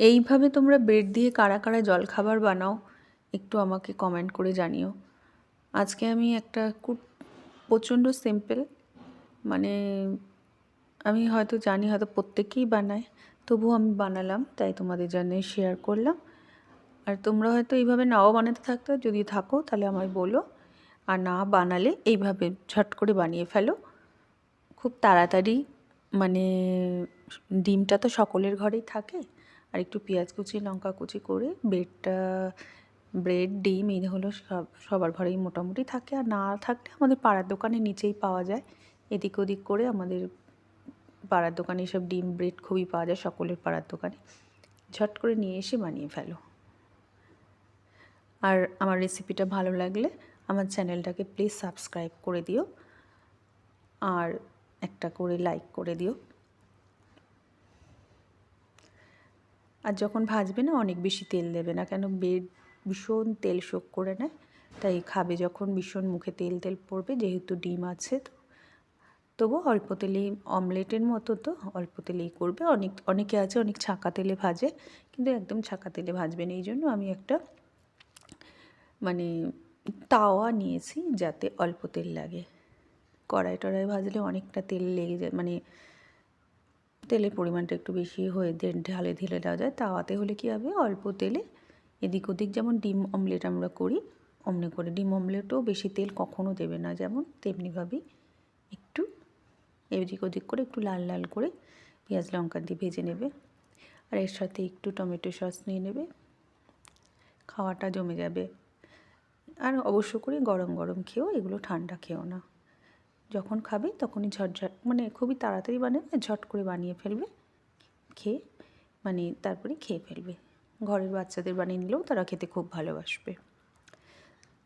এইভাবে তোমরা ব্রেড দিয়ে কারা কারা জলখাবার বানাও, একটু আমাকে কমেন্ট করে জানিও। আজকে আমি একটা খুব প্রচণ্ড সিম্পল মানে আমি হয়তো জানি হয়তো প্রত্যেকেই বানায়, তবুও আমি বানালাম, তাই তোমাদের জন্য শেয়ার করলাম। আর তোমরা হয়তো এইভাবে নাও বানাতে থাকতে, যদি থাকো তাহলে আমায় বলো। আর না বানালে এইভাবে ঝট করে বানিয়ে ফেলো। খুব তাড়াতাড়ি মানে ডিমটা তো সকলের ঘরেই থাকে আর একটু পেঁয়াজ কুচি, লঙ্কা কুচি করে ব্রেডটা, ব্রেড, ডিম, এই হলো সব, সবার ঘরেই মোটামুটি থাকে। আর না থাকলে আমাদের পাড়ার দোকানে নিচেই পাওয়া যায়। এদিক ওদিক করে আমাদের পাড়ার দোকানে এসব ডিম, ব্রেড খুবই পাওয়া যায় সকলের পাড়ার দোকানে। ঝট করে নিয়ে এসে বানিয়ে ফেলো। আর আমার রেসিপিটা ভালো লাগলে আমার চ্যানেলটাকে প্লিজ সাবস্ক্রাইব করে দিও। আর একটা করে লাইক করে দিও। আর যখন ভাজবে না, অনেক বেশি তেল দেবে না, কেন বেড ভীষণ তেল শোক করে নেয়। তাই খাবে যখন, ভীষণ মুখে তেল তেল পড়বে, যেহেতু ডিম আছে তো। তবু অল্প তেলেই, অমলেটের মতো তো, অল্প তেলেই করবে। অনেক, অনেকে আছে, অনেক ছাঁকা তেলে ভাজে, কিন্তু একদম ছাঁকা তেলে ভাজবেন এই জন্য আমি একটা মানে তাওয়া নিয়েছি, যাতে অল্প তেল লাগে। কড়াই টড়াই ভাজলে অনেকটা তেল লেগে যায় মানে তেলের পরিমাণটা একটু বেশি হয়ে ঢালে ঢেলে দেওয়া যায়। তাওয়াতে হলে কী হবে? অল্প তেলে এদিক ওদিক যেমন ডিম অমলেট আমরা করি, অমনি করে ডিম অমলেটও বেশি তেল কখনও দেবে না। যেমন তেমনিভাবেই একটু এদিক ওদিক করে একটু লাল লাল করে পেঁয়াজ, লঙ্কা দিয়ে ভেজে নেবে। আর এর সাথে একটু টমেটো সস নিয়ে নেবে। খাওয়াটা জমে যাবে। আর অবশ্য করে গরম গরম খেয়েও এগুলো ঠান্ডা খেও না। যখন খাবে তখনই ঝটঝট মানে খুবই তাড়াতাড়ি বানাবে ঝট করে বানিয়ে ফেলবে, খেয়ে মানে তারপরে খেয়ে ফেলবে। ঘরের বাচ্চাদের বানিয়ে নিলেও তারা খেতে খুব ভালোবাসবে।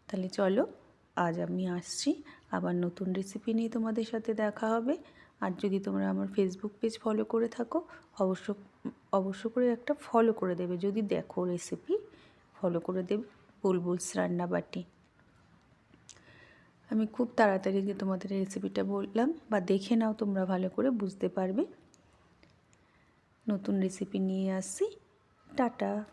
তাহলে চলো, আজ আমি আসছি, আবার নতুন রেসিপি নিয়ে তোমাদের সাথে দেখা হবে। আর যদি তোমরা আমার ফেসবুক পেজ ফলো করে থাকো, অবশ্য অবশ্য করে একটা ফলো করে দেবে। যদি দেখো রেসিপি ফলো করে দেবে, বুলবুলস রান্নাবাটি। আমি খুব তাড়াতাড়ি যে তোমাদের রেসিপিটা বললাম বা দেখে নাও তোমরা ভালো করে বুঝতে পারবে। নতুন রেসিপি নিয়ে আসছি। টাটা।